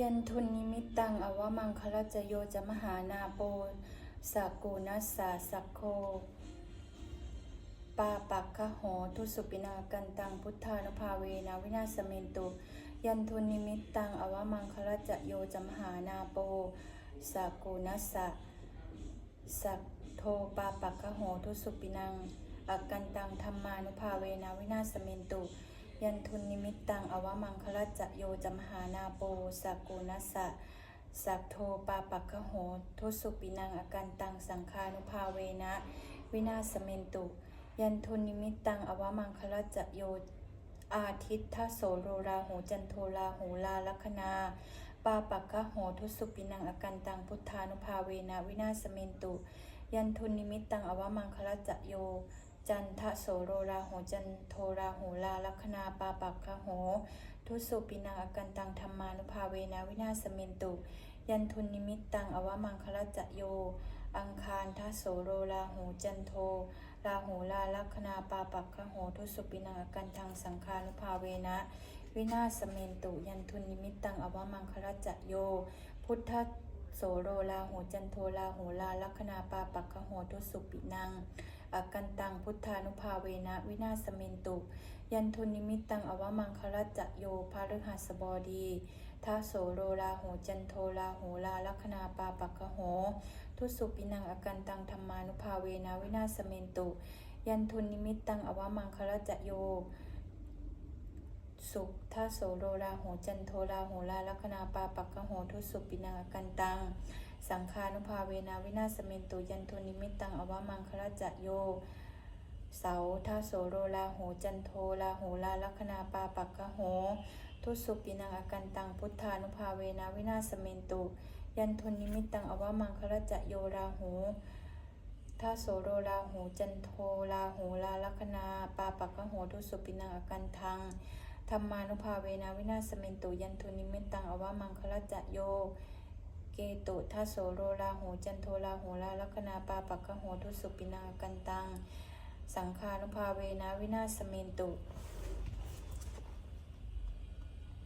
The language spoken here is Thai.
ยันทุนนิมิตัง อวมังคลจโยจะมหานาโปสกกูนัสสาสักโค ปาปักขะโหทุสุปินากันตังพุทธานุภาเวนะวินาศเมนตุ ยันทุนนิมิตัง อวมังคลจโยจะมหานาโปสกกูนัสสะสักโทปาปักขะโหทุสุปินัง อกันตังธรรมานุภาเวนะวินาศเมนตุ ยันทุนนิมิตตังอวมังคลจะโยจะมหานาโปสกกูนัสสะสักโทปาปักขะโหทุสุปินังอากันตังสังคานุภาเวนะ วินาศเมนตุ ยันทุนนิมิตตังอวมังคลจะโยอาทิตทโสโรราหูจันโทราหูลาลัคนาปาปักขะโหทุสุปินังอากันตังพุทธานุภาเวนะวินาศเมนตุ ยันทุนนิมิตตังอวมังคลจะโย จันทะโสโรราโหจันโทราหูลาลัคนาปาปักขะโห ทุสุปินังอากันตังธรรมานุภาเวนะวินาศเมนตุ ยันทุนนิมิตตังอวมังคลจโย อังคารทโสโรราหูจันโทราหูลาลัคนาปาปักขะโห ทุสุปินังอกันทังสังคานุภาเวนะวินาศเมนตุ ยันทุนนิมิตตังอวมังคลจโย พุทธ โสโรลาโหจันโทลาโหลาลัคนาปาปักขะโหทุสุปินังอากันตังพุทธานุภาเวนะวินาศเมนตุ ยันทุนิมิตตังอวมังคลจโยภาฤหัสบดีทาโสโรลาโหจันโทลาโหลาลัคนาปาปักขะโห ทุสุปินังอากันตังธรรมานุภาเวนะวินาศเมนตุ ยันทุนิมิตตังอวมังคลจโย สุขทาโสโรราโหจันโทราโหลาลัคนาปาปักขโหทุสุปินังอากันตัง สังคานุภาเวนะวินาศเมนตุยันโทนิมิตตังอวมังคลจโย เสาทาโสโรลาโหจันโทลาโหลาลัคนาปาปักขโหทุสุปินังอากันตังพุทธานุภาเวนะวินาศเมนตุ ยันโทนิมิตตังอวมังคลจโยราหูทาโสโรลาหูจันโทลาหูลาลัคนาปาปักขโหทุสุปินังอากันทัง ธรรมานุภาเวนาวินาศเมนตุยันทุนิมิตตังอวามังคลจโย เกตุทัสโสโราหูจันโทราหูลาลัคนาปาปักขโหทุสุปินากันตัง สังคานุภาเวนาวินาศเมนตุ